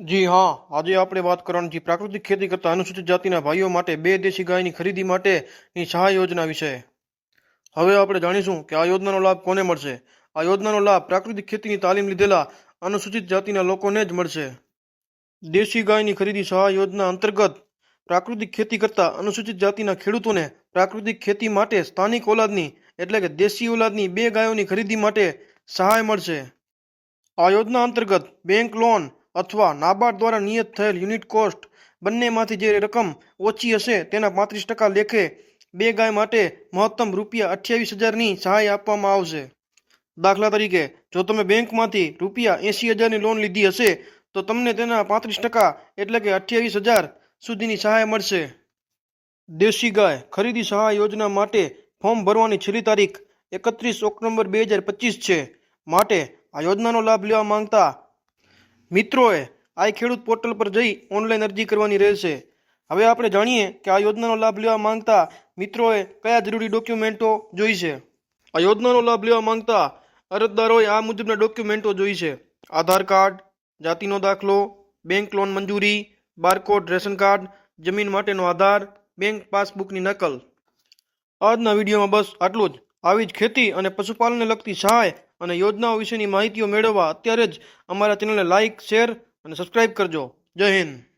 જી હા, આજે આપણે વાત કરવાની છે પ્રાકૃતિક ખેતી કરતા અનુસૂચિત જાતિના ભાઈઓ માટે બે દેશી ગાયની ખરીદી માટેની સહાય યોજના વિશે. હવે આપણે જાણીશું કે આ યોજનાનો લાભ કોને મળશે? આ યોજનાનો લાભ પ્રાકૃતિક ખેતીની તાલીમ લીધેલા અનુસૂચિત જાતિના લોકોને જ મળશે. દેશી ગાયની ખરીદી સહાય યોજના અંતર્ગત પ્રાકૃતિક ખેતી કરતા અનુસૂચિત જાતિના ખેડૂતોને પ્રાકૃતિક ખેતી માટે સ્થાનિક ઓલાદની એટલે કે દેશી ઓલાદની બે ગાયોની ખરીદી માટે સહાય મળશે. આ યોજના અંતર્ગત બેંક લોન અથવા નાબાર્ડ દ્વારા નિયત થયેલ યુનિટ કોસ્ટ બંનેમાંથી જે રકમ ઓછી હશે તેના પાંત્રીસ ટકા લેખે બે ગાય માટે મહત્તમ રૂપિયા અઠ્યાવીસ હજારની સહાય આપવામાં આવશે. દાખલા તરીકે, જો તમે બેંકમાંથી રૂપિયા એંસી હજારની લોન લીધી હશે, તો તમને તેના પાંત્રીસ ટકા એટલે કે અઠ્યાવીસ હજાર સુધીની સહાય મળશે. દેશી ગાય ખરીદી સહાય યોજના માટે ફોર્મ ભરવાની છેલ્લી તારીખ એકત્રીસ ઓક્ટોબર બે હજાર પચીસ છે. માટે આ યોજનાનો લાભ લેવા માંગતા મિત્રોએ આઈ ખેડૂત પોર્ટલ પર જઈ ઓનલાઈન અરજી કરવાની રહેશે. હવે આપણે જાણીએ કે આ યોજનાનો લાભ લેવા માંગતા મિત્રોએ કયા જરૂરી ડોક્યુમેન્ટો જોઈશે આ યોજનાનો લાભ લેવા માંગતા અરજદારોએ આ મુજબના ડોક્યુમેન્ટો જોઈશે આધાર કાર્ડ, જાતિનો દાખલો, બેંક લોન મંજૂરી, બારકોડ, રેશન કાર્ડ, જમીન માટેનો આધાર, બેંક પાસબુકની નકલ. આજના વિડીયોમાં બસ આટલું જ. આવી જ ખેતી અને પશુપાલનને લગતી સહાય અને યોજનાઓ વિશેની માહિતીઓ મેળવવા અત્યારે જ અમારા ચેનલને લાઇક શેર અને સબસ્ક્રાઇબ કરજો. જય હિન્દ.